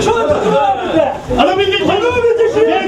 Що ви робите? Але! Ви робите, що я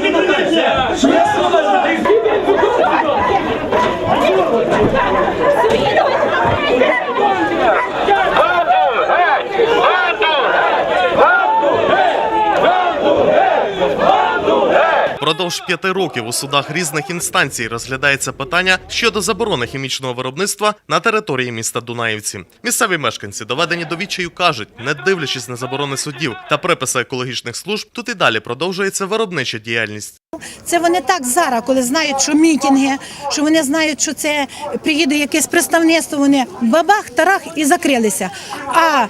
Продовж п'яти років у судах різних інстанцій розглядається питання щодо заборони хімічного виробництва на території міста Дунаївці. Місцеві мешканці, доведені до відчаю, кажуть, не дивлячись на заборони судів та приписи екологічних служб, тут і далі продовжується виробнича діяльність. Це вони так зараз, коли знають, що мітинги, що вони знають, що це приїде якесь представництво, вони бабах, тарах і закрилися. А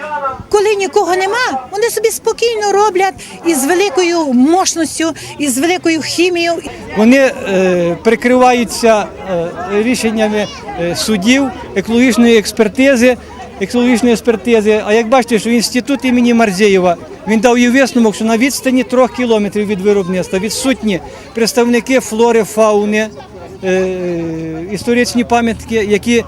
коли нікого нема, вони собі спокійно роблять із великою мощністю, із великою хімією. Вони е, прикриваються е, рішеннями е, судів, екологічної експертизи, екологічної експертизи. А як бачите, що інститут імені Марзєєва він дав їй висновок, що на відстані трьох кілометрів від виробництва відсутні представники флори, фауни, історичні пам'ятки, які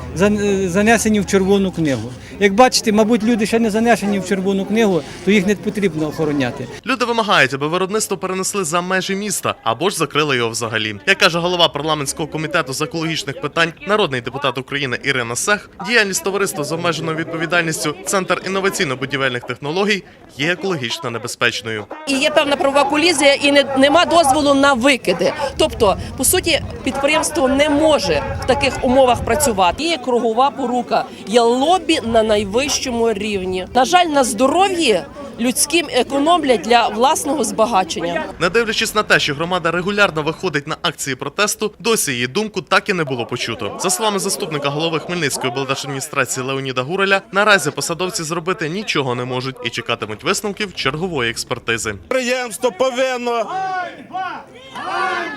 занесені в червону книгу. Як бачите, мабуть, люди ще не занесені в червону книгу, то їх не потрібно охороняти. Люди вимагають, аби виробництво перенесли за межі міста або ж закрили його взагалі. Як каже голова парламентського комітету з екологічних питань, народний депутат України Ірина Сех, діяльність товариства з обмеженою відповідальністю Центр інноваційно-будівельних технологій є екологічно небезпечною. і є певна правова колізія, і не, нема дозволу на викиди. Тобто, по суті, підприємство не може в таких умовах працювати. Є кругова порука, є лобі на найвищому рівні. На жаль, на здоров'ї людським економлять для власного збагачення. Не дивлячись на те, що громада регулярно виходить на акції протесту, досі її думку так і не було почуто. За словами заступника голови Хмельницької облдержадміністрації Леоніда Гуреля, наразі посадовці зробити нічого не можуть і чекатимуть висновків чергової експертизи. Підприємство повинно.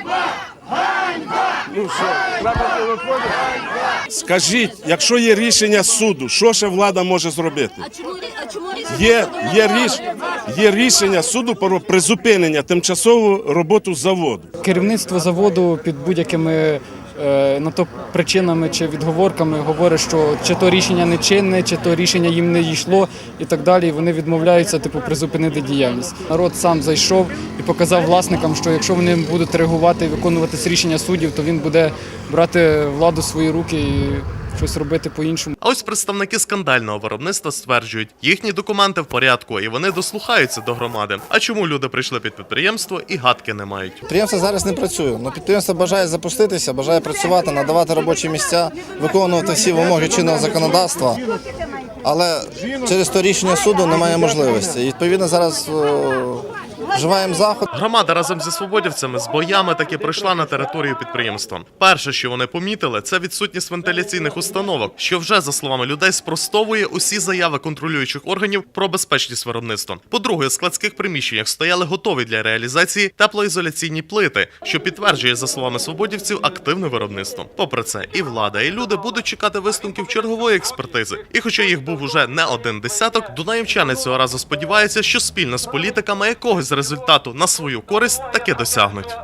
Ну що, треба виходити? Скажіть, якщо є рішення суду, що ще влада може зробити? Є, є, ріш, є рішення суду про призупинення тимчасову роботу заводу. Керівництво заводу під будь-якими на то причинами чи відговорками говорить, що чи то рішення не чинне, чи то рішення їм не йшло і так далі. І вони відмовляються типу призупинити діяльність. Народ сам зайшов і показав власникам, що якщо вони будуть реагувати і виконувати рішення суддів, то він буде брати владу в свої руки і щось робити по-іншому. А ось представники скандального виробництва стверджують, їхні документи в порядку і вони дослухаються до громади. А чому люди прийшли під підприємство і гадки не мають? Підприємство зараз не працює. але підприємство бажає запуститися, бажає працювати, надавати робочі місця, виконувати всі вимоги чинного законодавства. Але через то рішення суду немає можливості. І відповідно зараз е, вживаємо заход. Громада разом зі свободівцями з боями таки прийшла на територію підприємства. Перше, що вони помітили, це відсутність вентиляційних установок, що вже за словами людей спростовує усі заяви контролюючих органів про безпечність виробництва. По-друге, в складських приміщеннях стояли готові для реалізації теплоізоляційні плити, що підтверджує за словами свободівців активне виробництво. Попри це, і влада, і люди будуть чекати висновків чергової експертизи. І хоча їх був уже не один десяток, дунаївчани цього разу сподіваються, що спільно з політиками якогось результату на свою користь таки досягнуть.